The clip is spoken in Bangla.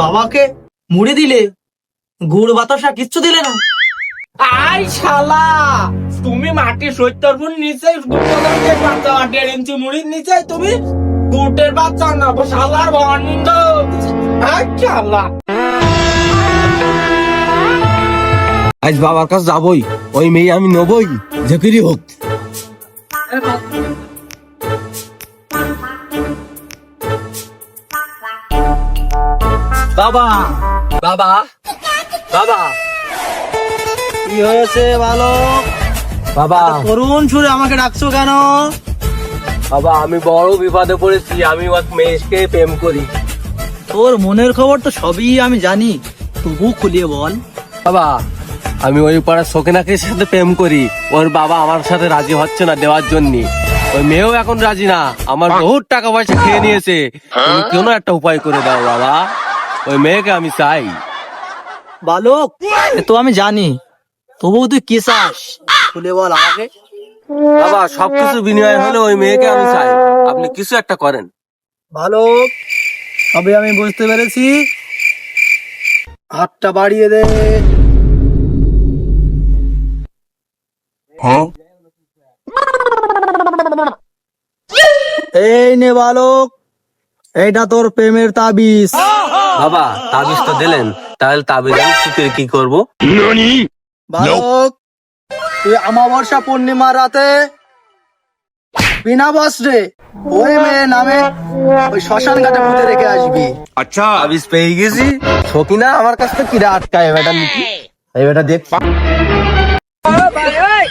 বাবাকে মুড়ি দিলে? গুড় বাতাসা কিচ্ছু দিলে না। আই শালা! তুমি মাটি সত্তর ফুট নিচে গুটের বাচ্চা দেড় ইঞ্চি মুড়ির নিচে তুমি গুটের বাচ্চা না শালার বর্ণিন্দ। আই শালা! আজ বাবার কাছে যাবই ওই মেয়ে আমি নেবই। ঝেকিরি হোক। বাবা বাবা বাবা। কি হয়েছে বালক? বাবা। করুণ সুরে আমাকে ডাকছো কেন? বাবা আমি বড় বিপদে পড়েছি আমি ওর মেয়েকে প্রেম করি। তোর মনের খবর তো সবই আমি জানি। তবু খুলিয়ে বল। বাবা আমি ওই পাড়ার সকিনাকে সাথে প্রেম করি। ওর বাবা আমার সাথে রাজি হচ্ছে না দেওয়ার জন্য। ওই মেয়েও এখন রাজি না। আমার বহুত টাকা পয়সা খেয়ে নিয়েছে। তুমি কোনো একটা উপায় করে দাও বাবা? ওই মেয়েকে আমি চাই। বালক তো আমি জানি। তবুও তুই কি চাস? খুলে বল আমাকে। বাবা সবকিছু বিনিময় হলে ওই মেয়েকে আমি চাই। আপনি কিছু একটা করেন। বালক সবে আমি বুঝতে পেরেছি। হাতটা বাড়িয়ে দে। এই নে বালক। এইটা তোর প্রেমের তাবিজ। বাবা তাবিজ তো দিলেন। তাহলে তাবিজ আমি কি কি করব? বালক তুই অমাবস্যা পূর্ণিমা রাতে বিনা বস্ত্রে ওই মেয়ে নামে ওই শ্মশান ঘাটে পুঁতে রেখে আসবি। আচ্ছা। তাবিজ পেয়ে গেছি। সকিনা আমার কাছ থেকে কিরা আটকায় বেটা নিকি এই বেটা দেখ।